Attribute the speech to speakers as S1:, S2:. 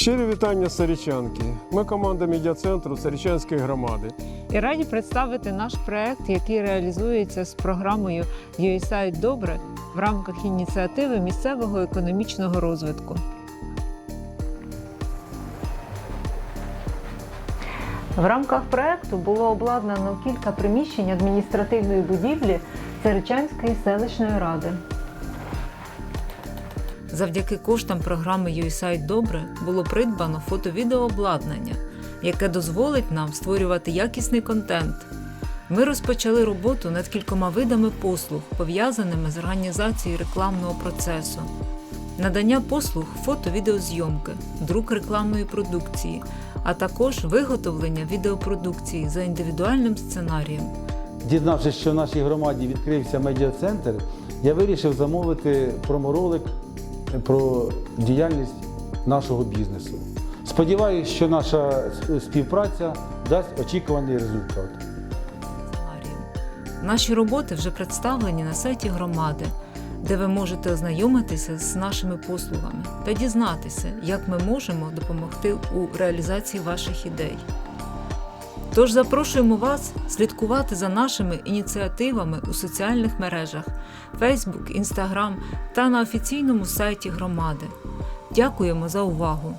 S1: Щирі вітання Сарічанки. Ми команда медіа-центру Сарічанської громади.
S2: І раді представити наш проект, який реалізується з програмою USAID Добре в рамках ініціативи місцевого економічного розвитку. В рамках проекту було обладнано кілька приміщень адміністративної будівлі Царичанської селищної ради. Завдяки коштам програми USAID Добре було придбано фото-відеообладнання, яке дозволить нам створювати якісний контент. Ми розпочали роботу над кількома видами послуг, пов'язаними з організацією рекламного процесу. Надання послуг фото-відеозйомки, друк рекламної продукції, а також виготовлення відеопродукції за індивідуальним сценарієм.
S3: Дізнавшись, що в нашій громаді відкрився медіа-центр, я вирішив замовити проморолик про діяльність нашого бізнесу. Сподіваюся, що наша співпраця дасть очікуваний результат.
S2: Наші роботи вже представлені на сайті громади, де ви можете ознайомитися з нашими послугами та дізнатися, як ми можемо допомогти у реалізації ваших ідей. Тож запрошуємо вас слідкувати за нашими ініціативами у соціальних мережах Facebook, Instagram та на офіційному сайті громади. Дякуємо за увагу!